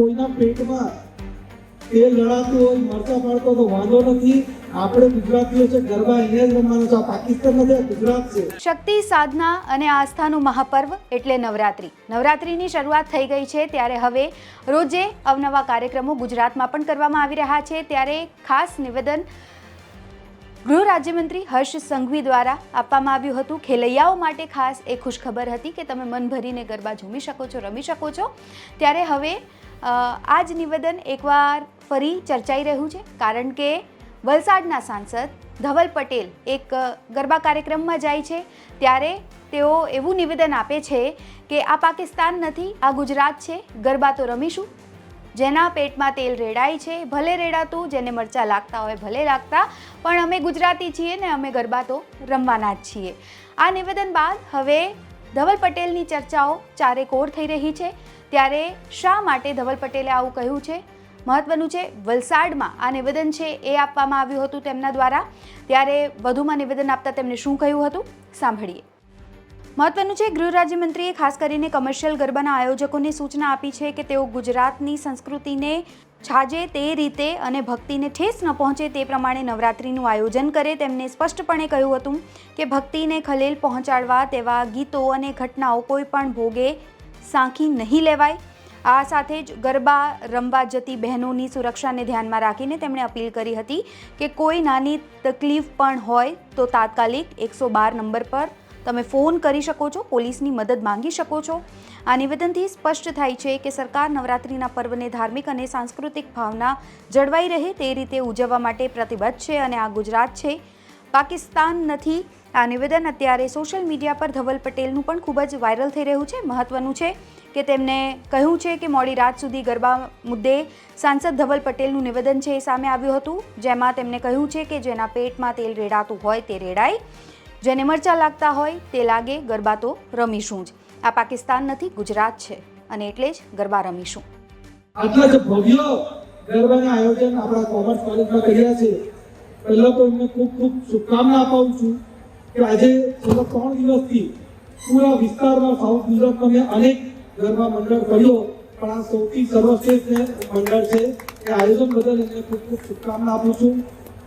કોઈના પેટમાં તેલ રડાતું હોય, મરચા પાડતો તો વાંધો નથી. આપણે ગુજરાતીઓ છે, ગરબા એને જ રમવાનો છે. પાકિસ્તાન નથી ગુજરાત છે. શક્તિ, સાધના અને આસ્થાનું મહાપર્વ એટલે નવરાત્રી. નવરાત્રીની શરૂઆત થઈ ગઈ છે ત્યારે હવે રોજે અવનવા કાર્યક્રમો ગુજરાતમાં પણ કરવામાં આવી રહ્યા છે. ત્યારે ખાસ નિવેદન ગૃહ રાજ્યમંત્રી હર્ષ સંઘવી દ્વારા આપવામાં આવ્યું હતું. ખેલૈયાઓ માટે ખાસ એ ખુશખબર હતી કે તમે મન ભરીને ગરબા ઝૂમી શકો છો, રમી શકો છો. ત્યારે હવે આ જ નિવેદન એકવાર ફરી ચર્ચાઈ રહ્યું છે. કારણ કે વલસાડના સાંસદ ધવલ પટેલ એક ગરબા કાર્યક્રમમાં જાય છે. ત્યારે તેઓ એવું નિવેદન આપે છે કે આ પાકિસ્તાન નથી, આ ગુજરાત છે. ગરબા તો રમીશું. જેના પેટમાં તેલ રેડાય છે, ભલે રેડાતું, જેને મરચાં લાગતા હોય ભલે લાગતા, પણ અમે ગુજરાતી છીએ ને અમે ગરબા તો રમવાના જ છીએ. આ નિવેદન બાદ હવે ધવલ પટેલની ચર્ચાઓ ચારેકોર થઈ રહી છે. ત્યારે શા માટે ધવલ પટેલે આવું કહ્યું છે? મહત્વનું છે, વલસાડમાં આ નિવેદન છે એ આપવામાં આવ્યું હતું તેમના દ્વારા. ત્યારે વધુમાં નિવેદન આપતા તેમણે શું કહ્યું હતું? સાંભળીએ. મહત્વનું છે, ગૃહ રાજ્યમંત્રીએ ખાસ કરીને કમર્શિયલ ગરબાના આયોજકોને સૂચના આપી છે કે તેઓ ગુજરાતની સંસ્કૃતિને છાજે તે રીતે અને ભક્તિને ઠેસ ન પહોંચે તે પ્રમાણે નવરાત્રિનું આયોજન કરે. તેમને સ્પષ્ટપણે કહ્યું હતું કે ભક્તિને ખલેલ પહોંચાડવા તેવા ગીતો અને ઘટનાઓ કોઈ પણ ભોગે સાંખી નહીં લેવાય. આ સાથે જ ગરબા રમવા જતી બહેનોની સુરક્ષાને ધ્યાનમાં રાખીને તેમણે અપીલ કરી હતી કે કોઈ નાની તકલીફ પણ હોય તો તાત્કાલિક એકસો બાર નંબર પર તમે ફોન કરી શકો છો, પોલીસની મદદ માંગી શકો છો. આ નિવેદનથી સ્પષ્ટ થાય છે કે સરકાર નવરાત્રિના પર્વને ધાર્મિક અને સાંસ્કૃતિક ભાવના જળવાઈ રહે તે રીતે ઉજવવા માટે પ્રતિબદ્ધ છે અને આ ગુજરાત છે. પાકિસ્તાન નથી. આ નિવેદન અત્યારે સોશિયલ મીડિયા પર ધવલ પટેલનું પણ ખૂબ જ વાયરલ થઈ રહ્યું છે. મહત્વનું છે કે તેમણે કહ્યું છે કે મોડી રાત સુધી ગરબા મુદ્દે સાંસદ ધવલ પટેલનું નિવેદન છે એ સામે આવ્યું હતું. જેમાં તેમણે કહ્યું છે કે જેના પેટમાં તેલ રેડાતું હોય તે રેડાય. જેને મરચા લાગતા હોય તે લાગે ગરબા તો રમીશું જ. આ પાકિસ્તાન નથી, ગુજરાત છે. અને એટલે જ ગરબા રમીશું. આટલા જ ભવ્ય ગરબાના આયોજન આપણા કોમર્સ કોલેજમાં કર્યા છે, પહેલા તો એમને ખૂબ ખૂબ શુભકામના અપાવું છું કે આજે છેલ્લા ત્રણ દિવસથી પૂરા વિસ્તારમાં સાઉથ ગુજરાતમાં મેં અનેક ગરબા મંડળ કર્યો, પણ આ સૌથી સર્વશ્રેષ્ઠ મંડળ છે. એ આયોજન બદલ એમને ખૂબ ખૂબ શુભકામના આપું છું.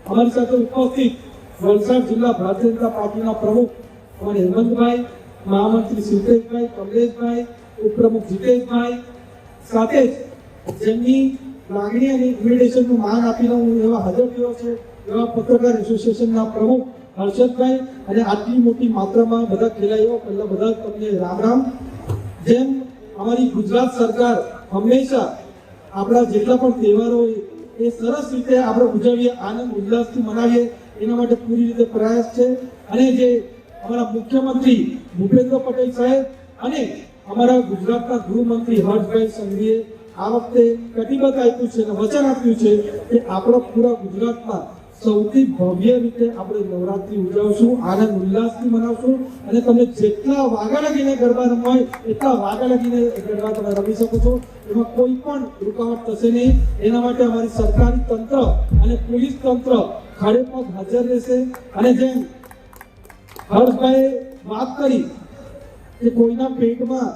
અમારી સાથે ઉપસ્થિત વલસાડ જિલ્લા ભારતીય જનતા પાર્ટીના પ્રમુખ અમારે હેમંતભાઈ, મહામંત્રી સિદ્ધેશભાઈ, કમલેશભાઈ, ઉપપ્રમુખ જીતેશભાઈ સાથે જ જેમની લાગણી અને ઇન્વિટેશનનું માન આપીને હું એવા હાજર થયો છે, એવા પત્રકાર એસોસિએશનના પ્રમુખ હર્ષદભાઈ અને આટલી મોટી માત્રામાં બધા ખેલાડીઓ, પહેલાં બધા તમને રામ રામ. જેમ અમારી ગુજરાત સરકાર હંમેશા આપણા જેટલા પણ તહેવારો હોય, એ સરસ રીતે આપણે ઉજવીએ, આનંદ, ઉલ્લાસથી મનાવીએ એના માટે પૂરી રીતે પ્રયાસ છે. અને જે અમારા મુખ્યમંત્રી ભૂપેન્દ્ર પટેલ સાહેબ અને અમારા ગુજરાતના ગૃહમંત્રી હર્ષભાઈ સંઘવીએ આ વખતે કટિબદ્ધ આપ્યું છે અને વચન આપ્યું છે કે આપણો પૂરા ગુજરાતમાં સૌથી ભવ્ય રીતે આપણે નવરાત્રી ઉજવશું, આનંદ ઉલ્લાસથી મનાવશું અને તમે જેટલા વાગા લગીને ગરબા રમવા હોય, એટલા વાગા લગીને ગરબા તમે રમી શકો છો. એમાં કોઈ પણ રૂકાવટ થશે નહીં. એના માટે અમારી સરકારી તંત્ર અને પોલીસ તંત્ર ખાડે હાજર રહેશે. અને જેમ હર્ષભાઈ વાત કરી કે કોઈના પેટમાં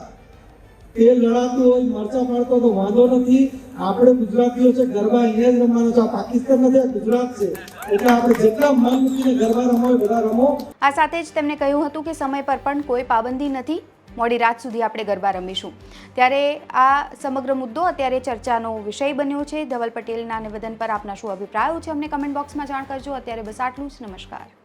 તેલ લડાતું હોય, મરચા પાડતો તો વાંધો નથી. આપણે ગુજરાતીઓ છે, ગરબા અહીંયા જ રમવાનો છે. આ પાકિસ્તાન નથી, આ ગુજરાત છે. એટલે આપણે જેટલા મન મૂકીને ગરબા રમો બધા રમો. આ સાથે જ તેમણે કહ્યું હતું કે સમય પર પણ કોઈ પાબંદી નથી. મોડી રાત સુધી આપણે ગરબા રમીશું. ત્યારે આ સમગ્ર મુદ્દો અત્યારે ચર્ચાનો વિષય બન્યો છે. ધવલ પટેલના નિવેદન પર આપના શું અભિપ્રાયો છે? અમને કમેન્ટ બોક્સમાં જાણ કરજો. અત્યારે બસ આટલું જ. નમસ્કાર.